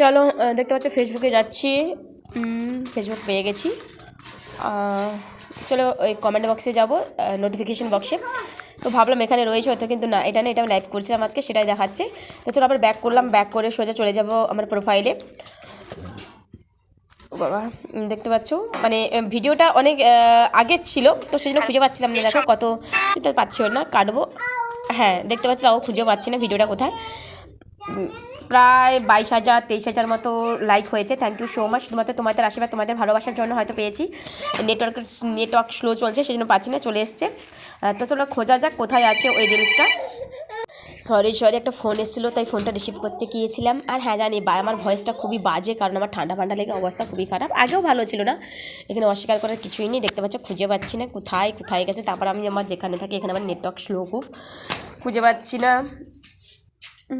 চলো দেখতে পাচ্ছ ফেসবুকে যাচ্ছি। ফেসবুক পেয়ে গেছি। চলো ওই কমেন্ট বক্সে যাব নোটিফিকেশন বক্সে তো ভাবলাম এখানে রয়েছে হয়তো কিন্তু না এটা না এটা আমি লাইভ করছিলাম আজকে সেটাই দেখাচ্ছে। তো চলো আবার ব্যাক করলাম ব্যাক করে সোজা চলে যাব আমার প্রোফাইলে বাবা দেখতে পাচ্ছ? মানে ভিডিওটা অনেক আগের ছিল তো সেই জন্য খুঁজে পাচ্ছিলাম না দেখো কত পাচ্ছিও না কাটবো। হ্যাঁ দেখতে পাচ্ছি তাও খুঁজে পাচ্ছি না ভিডিওটা কোথায়। প্রায় বাইশ হাজার, তেইশ হাজার মতো লাইক হয়েছে। থ্যাংক ইউ সো মাচ শুধুমাত্র তোমাদের আশীর্বাদ, তোমাদের ভালোবাসার জন্য হয়তো পেয়েছি। নেটওয়ার্কের নেটওয়ার্ক স্লো চলছে সেই জন্য পাচ্ছি না, চলে এসছে। তো চলো খোঁজা যাক কোথায় আছে ওই রিলসটা সরি সরি একটা ফোন এসেছিল, তাই ফোনটা রিসিভ করতে গিয়েছিলাম। আর হ্যাঁ জানি, বা, আমার ভয়েসটা খুবই বাজে, কারণ আমার ঠান্ডা ফান্ডা লেগে অবস্থা খুবই খারাপ। আগেও ভালো ছিল না। এখানে অস্বীকার করার কিছুই নেই, দেখতে পাচ্ছ, খুঁজে পাচ্ছি না। কোথায় কোথায় গেছে? তারপর আমি আমার যেখানে থাকি, এখানে আমার নেটওয়ার্ক স্লো খুব। খুঁজে পাচ্ছি না। অনেক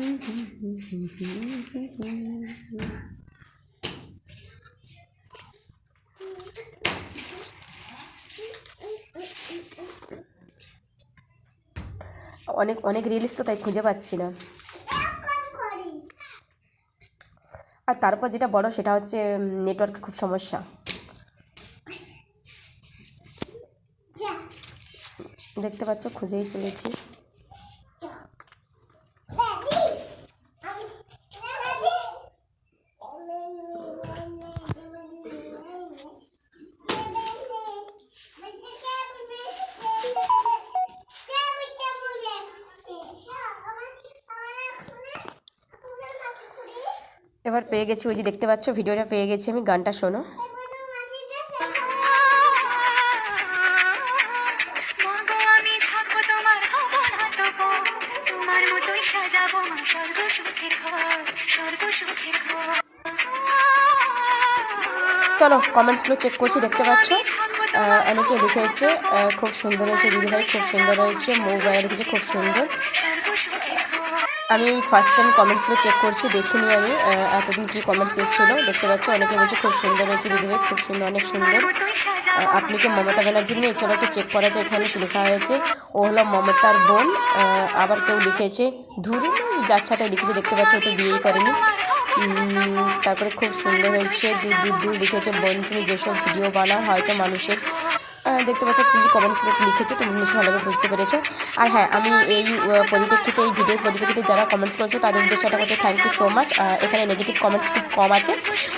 অনেক রিলস তো তাই খুঁজে পাচ্ছি না। আর তারপর যেটা বড় সেটা হচ্ছে নেটওয়ার্কের খুব সমস্যা। দেখতে পাচ্ছ, খুঁজেই চলেছি। এবার পেয়ে গেছি ওই যে দেখতে পাচ্ছ ভিডিওটা পেয়ে গেছি আমি। গানটা শোনো। মা চলো কমেন্টসগুলো চেক করছি দেখতে পাচ্ছ? অনেকে লিখেছে আহ, খুব সুন্দর হয়েছে দিদিভাই খুব সুন্দর হয়েছে মোবাইল লিখেছে খুব সুন্দর। আমি ফার্স্ট টাইম কমেন্টসগুলো চেক করছি, দেখিনি আমি এতদিন কী কমেন্টস এসেছিল, দেখতে পাচ্ছি অনেকে বলছে খুব সুন্দর হয়েছে দিদিভাই খুব সুন্দর, অনেক সুন্দর। আপনি কি মমতা ব্যানার্জির মেয়ে? চলো একটু চেক করা যায়, এখানে লেখা হয়েছে। ও হলো মমতার বোন আবার কেউ লিখেছে, ধুর, যার সাথে লিখেছে, দেখতে পাচ্ছি, ও তো বিয়েই করেনি। তারপরে খুব সুন্দর হয়েছে দূর দূর দূর লিখেছে, বোন, তুমি যেসব ভিডিও বানাও, হয়তো মানুষের দেখতে পাচ্ছ কী কমেন্টস লিখেছে, তুমি নিশ্চয়ই ভালোভাবে বুঝতে পেরেছ। আর হ্যাঁ আমি এই পরিপ্রেক্ষিতে, এই ভিডিওর পরিপ্রেক্ষিতে যারা কমেন্টস করেছ, তাদের উদ্দেশ্যে একটা কথা থ্যাংক ইউ সো মাচ এখানে নেগেটিভ কমেন্টস খুব কম আছে,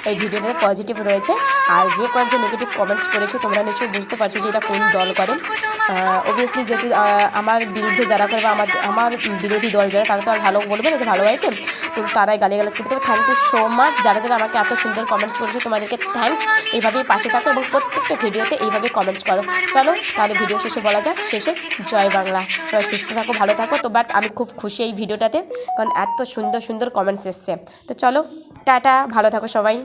এই ভিডিওটাতে পজিটিভ রয়েছে। আর যে কয়েকজন নেগেটিভ কমেন্টস করেছ, তোমরা নিশ্চয়ই বুঝতে পারছ যে এটা কোন দল করে। অবভিয়াসলি যেহেতু আমার বিরুদ্ধে যারা করে বা আমার আমার বিরোধী দল যারা, তারা তো আর ভালো বলবে না যে ভালো হয়েছে। তো তারাই গালিগালাজ করতে হবে থ্যাংক ইউ সো মাচ যারা যারা আমাকে এত সুন্দর কমেন্টস করেছ, তোমাদেরকে থ্যাংকস এইভাবেই পাশে থাকো এবং প্রত্যেকটা ভিডিওতে এইভাবে কমেন্টস করো চলো, তাহলে ভিডিও শেষে বলা যাক, শেষে জয় বাংলা। সবাই সুস্থ থাকো, ভালো থাকো। তো বাট আমি খুব খুশি এই ভিডিওটাতে কারণ এত সুন্দর সুন্দর কমেন্টস এসছে। তো চলো, টাটা, ভালো থাকো সবাই।